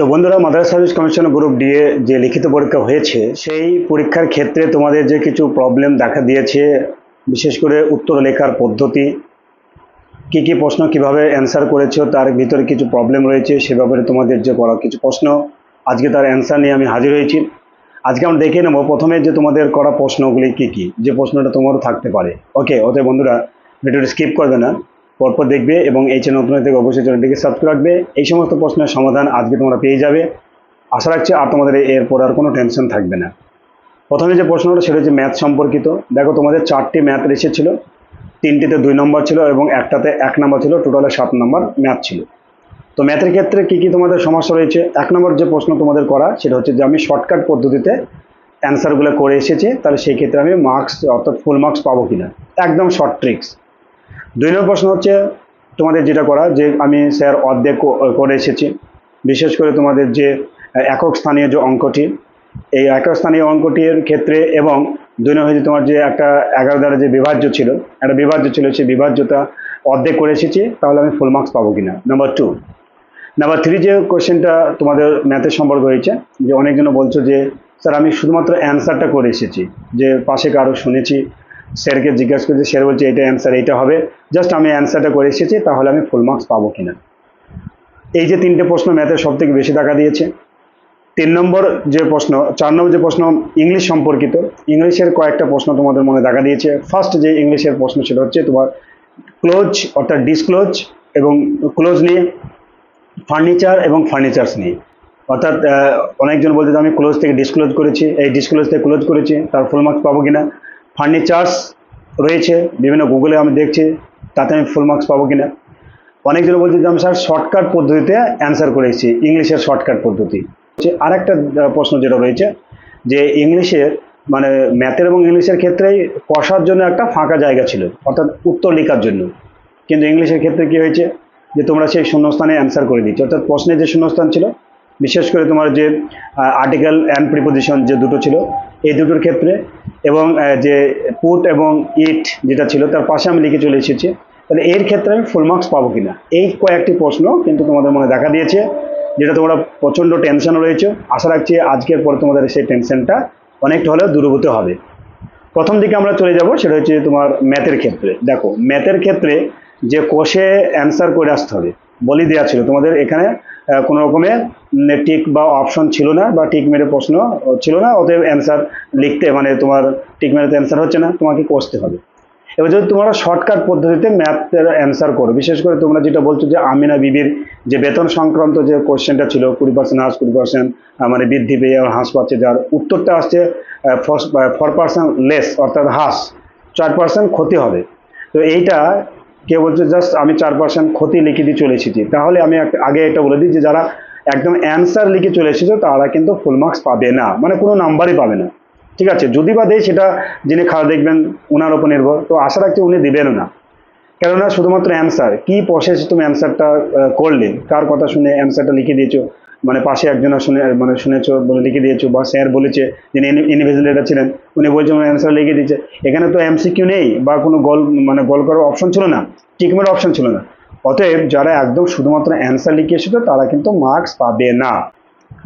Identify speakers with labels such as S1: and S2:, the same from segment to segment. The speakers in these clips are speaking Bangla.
S1: তো বন্ধুরা মাদার সার্ভিস কমিশন গ্রুপ ডিএ যে লিখিত পরীক্ষা হয়েছে, সেই পরীক্ষার ক্ষেত্রে তোমাদের যে কিছু প্রবলেম দেখা দিয়েছে, বিশেষ করে উত্তর লেখার পদ্ধতি, কি কি প্রশ্ন কীভাবে অ্যান্সার করেছ, তার ভিতরে কিছু প্রবলেম রয়েছে, সে ব্যাপারে তোমাদের যে করা কিছু প্রশ্ন, আজকে তার অ্যান্সার নিয়ে আমি হাজির হয়েছি। আজকে আমরা দেখে নেব, প্রথমে যে তোমাদের করা প্রশ্নগুলি কি কি, যে প্রশ্নটা তোমারও থাকতে পারে। ওকে ওতে বন্ধুরা ভিডিওটি স্কিপ করবে না। পরপর দেখবে এবং এই চ্যানেল নতুন থেকে অবশ্যই চ্যানেলটিকে সাবস্ক্রাইব রাখবে এই সমস্ত প্রশ্নের সমাধান আজকে তোমরা পেয়ে যাবে। আশা রাখছি আর তোমাদের এরপর আর কোনো টেনশন থাকবে না। প্রথমে যে প্রশ্নটা সেটা হচ্ছে ম্যাথ সম্পর্কিত। দেখো, তোমাদের চারটি ম্যাথ এসেছিল তিনটিতে দুই নম্বর ছিল এবং একটাতে এক নম্বর ছিল। টোটালে সাত নম্বর ম্যাথ ছিল। তো ম্যাথের ক্ষেত্রে কি কি তোমাদের সমস্যা রয়েছে? এক নম্বর যে প্রশ্ন তোমাদের করা, সেটা হচ্ছে যে আমি শর্টকাট পদ্ধতিতে অ্যান্সারগুলো করে এসেছি। তাহলে সেই ক্ষেত্রে আমি মার্কস অর্থাৎ ফুল মার্কস পাবো কিনা? একদম শর্ট ট্রিক্স দুই নম্বর প্রশ্ন হচ্ছে তোমাদের যেটা করা, যে আমি স্যার অর্ধেক করে এসেছি। বিশেষ করে তোমাদের যে একক স্থানীয় যে অঙ্কটি, এই একক স্থানীয় অঙ্কটির ক্ষেত্রে এবং দুই নম্বর হচ্ছে তোমার যে একটা এগারো দ্বারা যে বিভাজ্য ছিল, একটা বিভাজ্য ছিল, সেই বিভাজ্যতা অর্ধেক করে এসেছি, তাহলে আমি ফুল মার্কস পাবো কিনা? নাম্বার টু নাম্বার থ্রি যে কোশ্চেনটা তোমাদের ম্যাথের সম্পর্ক হয়েছে, যে অনেকজন বলছো যে, স্যার, আমি শুধুমাত্র অ্যান্সারটা করে এসেছি, যে পাশে কারও শুনেছি স্যারকে জিজ্ঞাসা করেছি, স্যার বলছে এটা অ্যান্সার এইটা হবে। জাস্ট আমি অ্যান্সারটা করে এসেছি, তাহলে আমি ফুল মার্কস পাবো কিনা। এই যে তিনটে প্রশ্ন ম্যাথের সব থেকে বেশি টাকা দিয়েছে। তিন নম্বর যে প্রশ্ন, চার নম্বর যে প্রশ্ন ইংলিশ সম্পর্কিত ইংলিশের কয়েকটা প্রশ্ন তোমাদের মনে দেখা দিয়েছে। ফার্স্ট যে ইংলিশের প্রশ্ন সেটা হচ্ছে তোমার ক্লোজ অর্থাৎ ডিসক্লোজ এবং ক্লোজ নিয়ে ফার্নিচার এবং ফার্নিচার্স নিয়ে। অর্থাৎ অনেকজন বলছে আমি ক্লোজ থেকে ডিসক্লোজ করেছি, এই ডিসক্লোজ থেকে ক্লোজ করেছি, তার ফুল মার্কস পাবো কিনা? ফার্নিচার্স রয়েছে, বিভিন্ন গুগলে আমি দেখছি, তাতে আমি ফুল মার্কস পাবো কিনা। অনেকজন বলছে যে, আমি স্যার শর্টকাট পদ্ধতিতে অ্যান্সার করেছি ইংলিশের শর্টকাট পদ্ধতি। আর একটা প্রশ্ন যেটা রয়েছে, যে ইংলিশের মানে ম্যাথের এবং ইংলিশের ক্ষেত্রেই কষার জন্য একটা ফাঁকা জায়গা ছিল, অর্থাৎ উত্তর লেখার জন্য। কিন্তু ইংলিশের ক্ষেত্রে কি হয়েছে, যে তোমরা সেই শূন্যস্থানে অ্যান্সার করে দিচ্ছ অর্থাৎ প্রশ্নের যে শূন্যস্থান ছিল, বিশেষ করে তোমার যে আর্টিকেল অ্যান্ড প্রিপোজিশন যে দুটো ছিল এই দুটোর ক্ষেত্রে এবং যে পুট এবং ইট যেটা ছিল তার পাশে আমি লিখে চলে এসেছি, তাহলে এর ক্ষেত্রে আমি ফুল মার্কস পাবো কিনা? এই কয়েকটি প্রশ্ন কিন্তু তোমাদের মনে দেখা দিয়েছে, যেটা তোমরা প্রচণ্ড টেনশন রয়েছে। আশা রাখছি আজকের পর তোমাদের সেই টেনশনটা অনেকটা হলেও দূরভূত হবে। প্রথম দিকে আমরা চলে যাব, সেটা হচ্ছে তোমার ম্যাথের ক্ষেত্রে। দেখো ম্যাথের ক্ষেত্রে যে কোষে অ্যান্সার করে আসতে হবে বলি দেওয়া ছিল। তোমাদের এখানে কোনো রকমের টিক বা অপশন ছিল না বা টিক মেরে প্রশ্ন ছিল না, অতএব অ্যান্সার লিখতে মানে তোমার টিক মেরে অ্যান্সার হচ্ছে না, তোমাকে কষতে হবে। এবার যদি তোমরা শর্টকাট পদ্ধতিতে ম্যাথের অ্যান্সার করো, বিশেষ করে তোমরা যেটা বলছো যে আমিনা বিবির যে বেতন সংক্রান্ত যে কোশ্চেনটা ছিল, কুড়ি পার্সেন্ট হাঁস কুড়ি পার্সেন্ট মানে বৃদ্ধি পেয়ে হাঁস পাচ্ছে, যার উত্তরটা আসছে ফোর পার্সেন্ট লেস অর্থাৎ হাঁস চার পার্সেন্ট ক্ষতি হবে। তো এইটা কে বলছে, জাস্ট আমি চার পার্সেন্ট ক্ষতি লিখে দিয়ে চলে এসেছি। তাহলে আমি আগে এটা বলে দিই যে যারা একদম অ্যান্সার লিখে চলে এসেছ, তারা কিন্তু ফুল মার্কস পাবে না। মানে কোনো নাম্বারই পাবে না। ঠিক আছে? যদি বা দেয়, সেটা যিনি খাওয়া দেখবেন ওনার উপর নির্ভর। তো আশা রাখছি উনি দিবেনও না। কেননা, শুধুমাত্র অ্যান্সার কি প্রসেসে তুমি অ্যান্সারটা করলে? কার কথা শুনে অ্যান্সারটা লিখে দিয়েছ? মানে পাশে একজন শুনে মানে শুনেছো বলে লিখে দিয়েছ, বা স্যার বলেছে, যিনি ইনভিজিলেটার ছিলেন, উনি বলছেন অ্যান্সার লিখে দিয়েছে। এখানে তো এমসিকিউ নেই, বা কোনো গোল মানে গল করার অপশন ছিল না, টিকমের অপশন ছিল না। অতএব যারা একদম শুধুমাত্র অ্যান্সার লিখে এসেছ, তারা কিন্তু মার্কস পাবে না।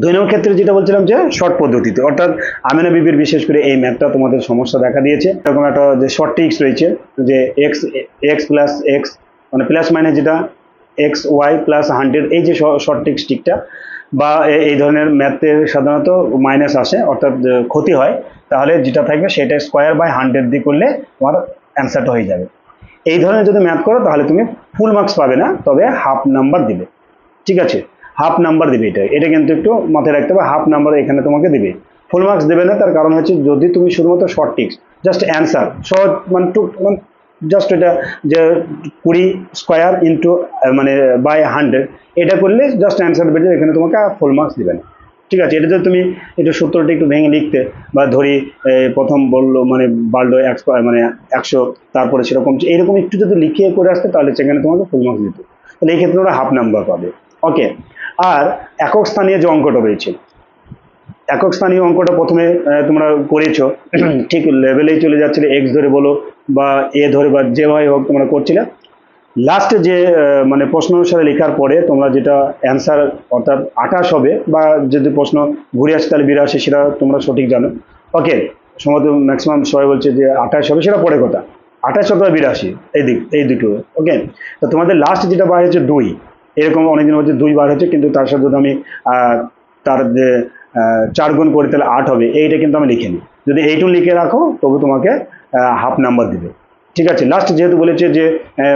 S1: দুই নম্বর ক্ষেত্রে যেটা বলছিলাম যে শর্ট পদ্ধতিতে, অর্থাৎ আমিনা বিবির বিশেষ করে এই ম্যাথটা তোমাদের সমস্যা দেখা দিয়েছে। এরকম একটা যে শর্ট ট্রিক্স রয়েছে, যে এক্স এক্স প্লাস এক্স মানে প্লাস মাইনাস যেটা এক্স ওয়াই প্লাস হান্ড্রেড এই যে শর্ট ট্রিক্স টিকটা বা এই ধরনের ম্যাথের সাধারণত মাইনাস আসে, অর্থাৎ ক্ষতি হয়, তাহলে যেটা থাকবে সেটা স্কোয়ার বাই হান্ড্রেড দিয়ে করলে তোমার অ্যান্সারটা হয়ে যাবে। এই ধরনের যদি ম্যাথ করো, তাহলে তুমি ফুল মার্কস পাবে না, তবে হাফ নাম্বার দিবে। ঠিক আছে? হাফ নাম্বার দিবে এটা। এটা কিন্তু একটু মাথায় রাখতে হবে হাফ নাম্বার এখানে তোমাকে দিবে। ফুল মার্কস দেবে না, তার কারণ হচ্ছে যদি তুমি শুধুমাত্র শর্ট টিক্স জাস্ট অ্যান্সার সহজ মানে টু মানে জাস্ট এটা যে কুড়ি স্কোয়ার ইন্টু মানে বাই হান্ড্রেড এটা করলে জাস্ট অ্যান্সার বেরিয়ে এখানে তোমাকে ফুল মার্কস দেবে না। ঠিক আছে এটা যদি তুমি একটু সূত্রটা একটু ভেঙে লিখতে, বা ধরি প্রথম বলল মানে বাড়লো একশো মানে একশো, তারপরে সেরকম এইরকম একটু যদি লিখিয়ে করে আসতে, তাহলে সেখানে তোমাকে ফুল মার্কস দিত তাহলে এই ক্ষেত্রে ওরা হাফ নাম্বার পাবে। ওকে আর একক স্থানীয় যে অঙ্কটা রয়েছে একক স্থানীয় অঙ্কটা প্রথমে তোমরা করেছ। ঠিক লেভেলেই চলে যাচ্ছিলে এক্স ধরে বলো বা এ ধরে বা যেভাবে হোক তোমরা করছিলে। লাস্টে যে মানে প্রশ্ন অনুসারে লেখার পরে তোমরা যেটা অ্যান্সার অর্থাৎ আঠাশ হবে বা যদি প্রশ্ন ঘুরে আসে তাহলে বিরাশি, সেটা তোমরা সঠিক জানো। ওকে সম্ভবত ম্যাক্সিমাম সবাই বলছে যে আঠাশ হবে, সেটা পরে কথা। আঠাশ অথবা বিরাশি, এই দিক, এই দুটো। ওকে তো তোমাদের লাস্ট যেটা বার হচ্ছে দুই, এরকম অনেকদিন হচ্ছে দুই বার হচ্ছে কিন্তু তার সাথে যদি আমি তার যে চার গুণ করি তাহলে আট হবে। এইটা কিন্তু আমি লিখে নিই। যদি এইটু লিখে রাখো, তবু তোমাকে হাফ নাম্বার দিবে। ঠিক আছে? লাস্ট যেহেতু বলেছে যে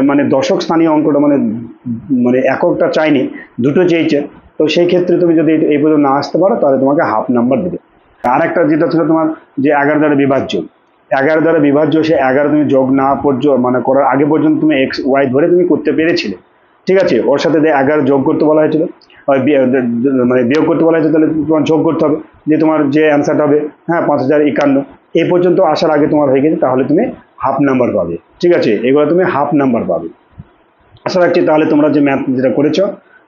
S1: মানে দশক স্থানীয় অঙ্কটা মানে মানে এককটা চাইনি, দুটো চেয়েছে, তো সেই ক্ষেত্রে তুমি যদি এই পর্যন্ত না আসতে পারো, তাহলে তোমাকে হাফ নাম্বার দেবে। আর একটা যেটা ছিল তোমার যে এগারো দ্বারা বিভাজ্য। এগারো দ্বারা বিভাজ্য, সে এগারো তুমি যোগ না পর্যন্ত মানে করার আগে পর্যন্ত তুমি এক্স ওয়াই ধরে তুমি করতে পেরেছিলে। ঠিক আছে, ওর সাথে এগারো যোগ করতে বলা হয়েছিল মানে বিয়োগ করতে বলা হয়েছে তাহলে তোমার যোগ করতে হবে। যে তোমার যে অ্যান্সারটা হবে হ্যাঁ পাঁচ হাজার একান্ন, এ পর্যন্ত আসার আগে তোমার হয়ে গেছে, তাহলে তুমি হাফ নাম্বার পাবে। ঠিক আছে, এগুলো তুমি হাফ নাম্বার পাবে। আশা রাখছি তাহলে তোমরা যে ম্যাথ যেটা করেছ,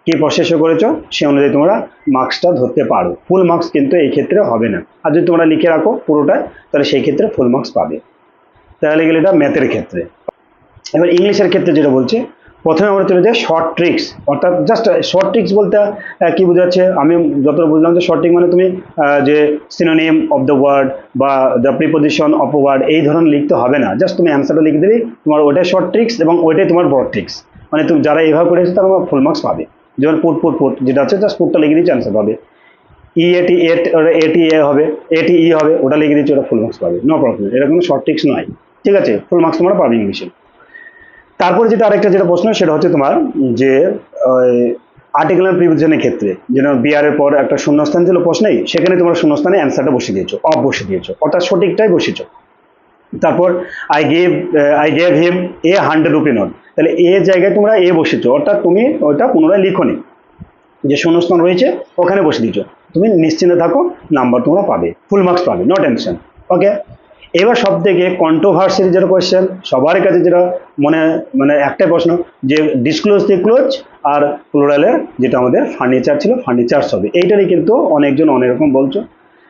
S1: কি প্রসেসে করেছ, সে অনুযায়ী তোমরা মার্কসটা ধরতে পারো। ফুল মার্কস কিন্তু এই ক্ষেত্রে হবে না। আর যদি তোমরা লিখে রাখো পুরোটা তাহলে সেই ক্ষেত্রে ফুল মার্কস পাবে। তাহলে গেলে এটা ম্যাথের ক্ষেত্রে। এবার ইংলিশের ক্ষেত্রে যেটা বলছে প্রথমে আমরা চলে যাই শর্ট ট্রিক্স অর্থাৎ জাস্ট শর্ট ট্রিক্স বলতে কি বোঝাচ্ছে? আমি যতটা বুঝলাম যে শর্ট ট্রিক মানে তুমি যে সিনোনিম অফ দ্য ওয়ার্ড বা দ্য প্রিপোজিশন অফ ওয়ার্ড এই ধরনের লিখতে হবে না। জাস্ট তুমি অ্যান্সারটা লিখে দিলেই তোমার ওইটাই শর্ট ট্রিক্স এবং ওইটাই তোমার বড় ট্রিক্স মানে তুমি যারা এইভাবে করেছে তারা ফুল মার্কস পাবে। যেমন পুট পুট পুট যেটা আছে জাস্ট পুটটা লিখে দিচ্ছে অ্যান্সার পাবে। ই এটি এট এটি এ হবে এটি ই হবে, ওটা লিখে দিচ্ছে, ওটা ফুল মার্কস পাবে। নো প্রবলেম এটা কোনো শর্ট ট্রিক্স নয়। ঠিক আছে ফুল মার্কস তোমরা পাবে ইংলিশে। তারপরে যেটা আরেকটা যেটা প্রশ্ন, সেটা হচ্ছে তোমার যে আর্টিকেলার প্রিভিশনের ক্ষেত্রে যেন বিআর এর পর একটা শূন্যস্থান ছিল প্রশ্নেই সেখানে তোমার শূন্যস্থানে অ্যান্সারটা বসিয়ে দিয়েছ, অফ বসিয়ে দিয়েছ, অর্থাৎ সঠিকটাই বসিয়েছো। তারপর I gave I gave him a hundred rupee note তাহলে এ জায়গায় তোমরা এ বসেছো অর্থাৎ তুমি ওইটা পুনরায় লিখোনি, যে শূন্যস্থান রয়েছে, ওখানে বসে দিয়েছ, তুমি নিশ্চিন্তে থাকো নাম্বার তোমরা পাবে ফুল মার্কস পাবে নো টেনশন ওকে এবার সব থেকে কন্ট্রোভার্সির যেটা কোয়েশ্চেন সবার কাছে যেটা মনে মানে একটাই প্রশ্ন, যে ডিসক্লোজ দিয়ে ক্লোজ আর প্লোরালের যেটা আমাদের ফার্নিচার ছিল ফার্নিচার্স হবে। এইটারই কিন্তু অনেকজন অনেক রকম বলছো।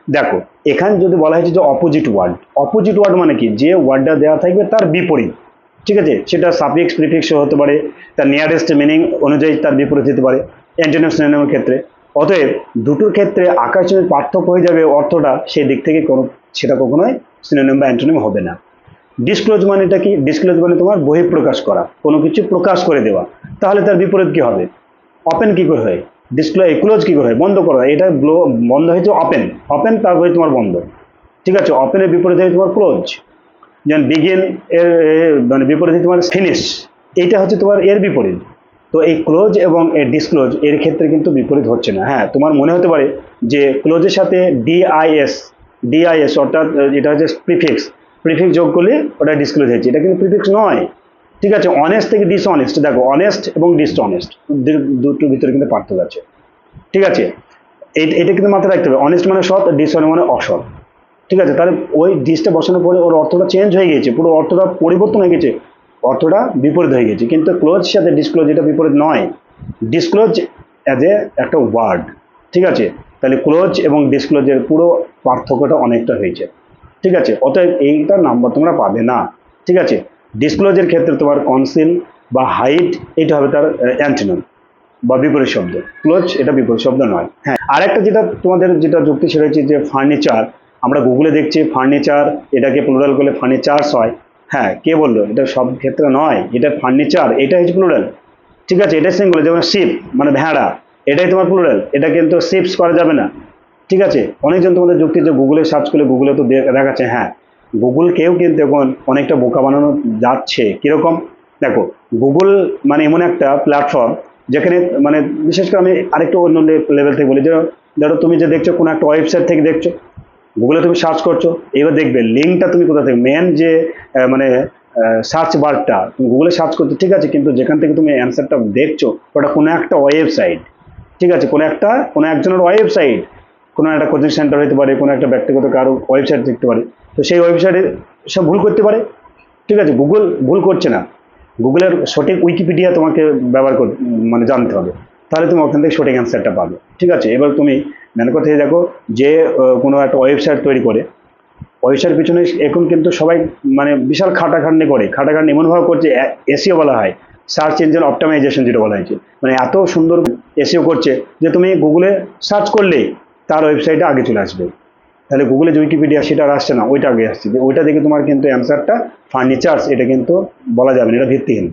S1: দেখো, এখানে যদি বলা হয়েছে যে অপোজিট ওয়ার্ড অপোজিট ওয়ার্ড মানে কি? যে ওয়ার্ডটা দেওয়া থাকবে তার বিপরীত। ঠিক আছে? সেটা সাবজেক্ট প্রিফিক্স হতে পারে, তার নিয়ারেস্ট মিনিং অনুযায়ী তার বিপরীত হতে পারে অ্যান্টোনিম সিনোনিমের ক্ষেত্রে। অতএব দুটোর ক্ষেত্রে আকাশের পার্থক্য হয়ে যাবে অর্থটা সেই দিক থেকে কোনো, সেটা কখনোই সিনোনিম বা অ্যান্টোনিম হবে না। ডিসক্লোজ মানেটা কি? ডিসক্লোজ মানে তোমার বহিঃপ্রকাশ করা, কোনো কিছু প্রকাশ করে দেওয়া। তাহলে তার বিপরীত কি হবে? ওপেন কি করে হয়? ডিসক্লোজ ক্লোজ কি করে হয়? বন্ধ করা। এটা বন্ধ হয়েছে ওপেন ওপেন তারপরে তোমার বন্ধ। ঠিক আছে? ওপেনের বিপরীত হয়ে তোমার ক্লোজ যেমন বিগিন এর মানে বিপরীতে তোমার ফিনিশ এইটা হচ্ছে তোমার এর বিপরীত। তো এই ক্লোজ এবং এর ডিসক্লোজ এর ক্ষেত্রে কিন্তু বিপরীত হচ্ছে না। হ্যাঁ তোমার মনে হতে পারে যে ক্লোজের সাথে ডিআইএস ডিআইএস অর্থাৎ এটা হচ্ছে প্রিফিক্স প্রিফিক্স যোগ করলে ওটা ডিসক্লোজ হয়েছে। এটা কিন্তু প্রিফিক্স নয়। ঠিক আছে অনেস্ট থেকে ডিসঅনেস্ট দেখো অনেস্ট এবং ডিসঅনেস্ট দুটোর ভিতরে কিন্তু পার্থক্য আছে। ঠিক আছে এটা কিন্তু মাথায় রাখতে হবে। অনেস্ট মানে সৎ ডিসঅনেস্ট মানে অসৎ। ঠিক আছে, তাহলে ওই ডিসটা বসানোর পরে ওর অর্থটা চেঞ্জ হয়ে গেছে পুরো অর্থটা পরিবর্তন হয়ে গেছে অর্থটা বিপরীত হয়ে গেছে। কিন্তু ক্লোজ সাথে ডিসক্লোজ এটা বিপরীত নয়। ডিসক্লোজ অ্যাজ এ একটা ওয়ার্ড ঠিক আছে? তাহলে ক্লোজ এবং ডিসক্লোজের পুরো পার্থক্যটা অনেকটা হয়েছে। ঠিক আছে? অতএব এইটা নাম্বার তোমরা পাবে না। ঠিক আছে? ডিসক্লোজের ক্ষেত্রে তোমার কনসিল বা হাইট এটা হবে তার অ্যান্টিনম বা বিপরীত শব্দ। ক্লোজ এটা বিপরীত শব্দ নয়। হ্যাঁ আরেকটা যেটা তোমাদের যেটা যুক্তি সেটা হচ্ছে যে ফার্নিচার আমরা গুগলে দেখছি ফার্নিচার এটাকে প্লুরাল করলে ফার্নিচার্স হয়। হ্যাঁ কে বলল? এটা সব ক্ষেত্রে নয়, এটা ফার্নিচার এটা হচ্ছে প্লুরাল ঠিক আছে এটা সিঙ্গুলার যেমন শিপ মানে ভেড়া, এটাই তোমার প্লুরাল এটা কিন্তু শিপস করা যাবে না। ঠিক আছে, অনেকজন তোমাদের যুক্তি যে গুগলে সার্চ করলে গুগলে তো দেখাচ্ছে হ্যাঁ। গুগলকেও কিন্তু এখন অনেকটা বোকা বানানো যাচ্ছে, কীরকম? দেখো গুগল মানে এমন একটা প্ল্যাটফর্ম যেখানে মানে বিশেষ করে আমি আরেকটু অন্য লেভেল থেকে বলি, যে ধরো তুমি যে দেখছ, কোনো একটা ওয়েবসাইট থেকে দেখছ গুগলে তুমি সার্চ করছ, এবার দেখবে লিঙ্কটা তুমি কোথা থেকে মেন যে মানে সার্চ বারটা তুমি গুগলে সার্চ করছ, ঠিক আছে, কিন্তু যেখান থেকে তুমি অ্যান্সারটা দেখছ, ওটা কোনো একটা ওয়েবসাইট ঠিক আছে, কোনো একটা, কোনো একজনের ওয়েবসাইট কোনো একটা কোচিং সেন্টার হতে পারে, কোনো একটা ব্যক্তিগত কারও ওয়েবসাইট দেখতে পারে, তো সেই ওয়েবসাইটে সব ভুল করতে পারে, ঠিক আছে গুগল ভুল করছে না গুগলের সঠিক উইকিপিডিয়া তোমাকে ব্যবহার কর মানে জানতে হবে, তাহলে তুমি ওখান থেকে সঠিক অ্যান্সারটা পাবে, ঠিক আছে, এবার তুমি কথা এই দেখো যে কোনো একটা ওয়েবসাইট তৈরি করে ওয়েবসাইট পিছনে এখন কিন্তু সবাই মানে বিশাল খাটাখাটনি করে। খাটাখাটনি এমনভাবে করছে এসিও বলা হয়। সার্চ ইঞ্জিন অপটামাইজেশন যেটা বলা হয়েছে। মানে এত সুন্দর এসিও করছে যে তুমি গুগলে সার্চ করলেই তার ওয়েবসাইটে আগে চলে আসবে। তাহলে গুগলে যে উইকিপিডিয়া সেটা আর আসছে না, ওইটা আগে আসছে। যে ওইটা দেখে তোমার কিন্তু অ্যান্সারটা ফার্নিচার্স এটা কিন্তু বলা যাবে না, এটা ভিত্তিহীন।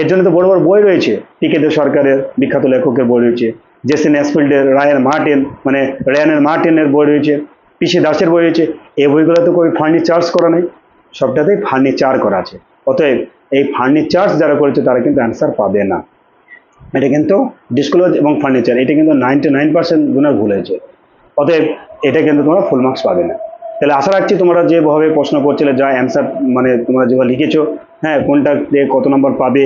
S1: এর জন্য তো বড় বড় বই রয়েছে। টিকেদের সরকারের বিখ্যাত লেখকের বই রয়েছে। জেসি অ্যাসফিল্ডের রায়ান মার্টিন মানে রায়ানের মার্টিনের বই রয়েছে পিসি দাসের বই রয়েছে, এই বইগুলো তো কবি ফার্নিচার্স করা নেই, সবটাতেই ফার্নিচার করা আছে। অতএব এই ফার্নিচার্স যারা করেছে তারা কিন্তু অ্যান্সার পাবে না। এটা কিন্তু ডিসক্লোজ এবং ফার্নিচার এটা কিন্তু নাইনটি নাইন পার্সেন্ট গুণার ভুল হয়েছে। অতএব এটা কিন্তু তোমরা ফুল মার্কস পাবে না। তাহলে আশা রাখছি তোমরা যেভাবে প্রশ্ন করছিলে, যা অ্যান্সার মানে তোমরা যেভাবে লিখেছো হ্যাঁ কোনটা কত নম্বর পাবে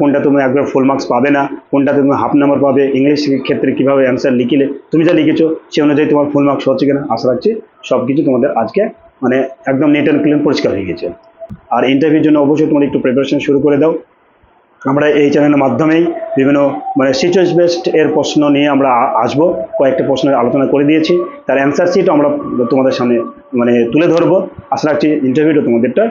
S1: কোনটা তুমি একবার ফুল মার্কস পাবে না, কোনটা তুমি হাফ নাম্বার পাবে ইংলিশ ক্ষেত্রে কীভাবে অ্যান্সার লিখিলে, তুমি যা লিখেছো, সে অনুযায়ী তোমার ফুল মার্কস হচ্ছে কিনা, আশা রাখছি সব কিছু তোমাদের আজকে মানে একদম নেট অ্যান্ড ক্লিন পরিষ্কার হয়ে গেছে। আর ইন্টারভিউর জন্য অবশ্যই তোমরা একটু প্রিপারেশন শুরু করে দাও। আমরা এই চ্যানেলের মাধ্যমেই বিভিন্ন মানে সিচুয়েশন বেসড এর প্রশ্ন নিয়ে আমরা আসব। কয়েকটা প্রশ্নের আলোচনা করে দিয়েছি। তার অ্যান্সার শিটও আমরা তোমাদের সামনে মানে তুলে ধরবো। আশা রাখছি ইন্টারভিউটা তোমাদেরটা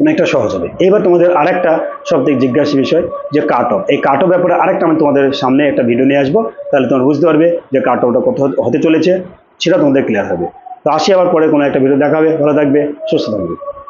S1: অনেকটা সহজ হবে। এবার তোমাদের আরেকটা সব থেকে জিজ্ঞাসা বিষয়, যে কাট অফ এই কাট অফ ব্যাপারে আরেকটা আমি তোমাদের সামনে একটা ভিডিও নিয়ে আসব। তাহলে তোমরা বুঝতে পারবে যে কাট অফটা কত হতে- চলেছে। সেটা তোমাদের ক্লিয়ার হবে। তো আসি আবার পরে কোনো একটা ভিডিও দেখা হবে ভালো থাকবে, সুস্থ থাকবে।